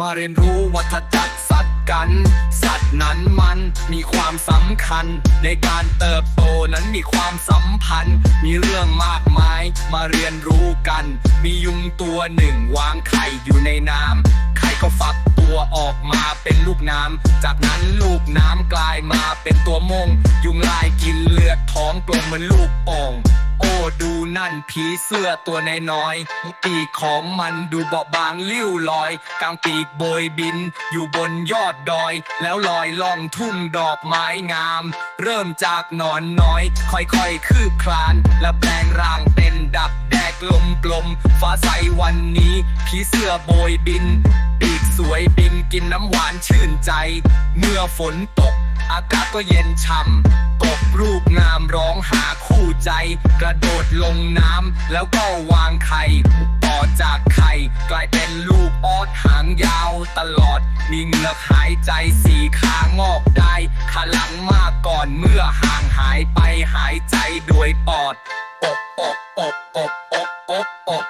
มาเรียนรู้วัฏจักรสัตว์กัน สัตว์นั้นมันมีความสำคัญ ในการเติบโตนั้นมีความสัมพันธ์ มีเรื่องมากมายมาเรียนรู้กัน มียุงตัวหนึ่งวางไข่อยู่ในน้ำไข่ก็ฟักตัวออกมาเป็นลูกน้ำจากนั้นลูกน้ำกลายมาเป็นตัวมง ยุงลายกินเลือดท้องกลมเหมือนลูกโป่งโอ้ ดูนั่นผีเสื้อตัวน้อยปีกของมันดูเบาบางลิ้วลอย กลางปีกโบยบิน อยู่บนยอดดอย แล้วลอยล่องทุ่งดอกไม้งาม เริ่มจากหนอนน้อย ค่อยๆ คืบคลาน และแปลงร่างเป็นดักแดกลมกลมฟ้าใสวันนี้ ผีเสื้อโบยบิน ปีกสวยบินกินน้ำหวานชื่นใจ เมื่อฝนตก อากาศก็เย็นช่ำ ตกรูปงามร้องหาคู่ใจ กระโดดลงน้ำแล้วก็วางไข่ต่อจากไข่กลายเป็นลูกออดหางยาวตลอด มีเหงือกหายใจสีขางอกได้ขลังมากก่อนเมื่อห่างหายไปหายใจโดยปอดอบอบอบ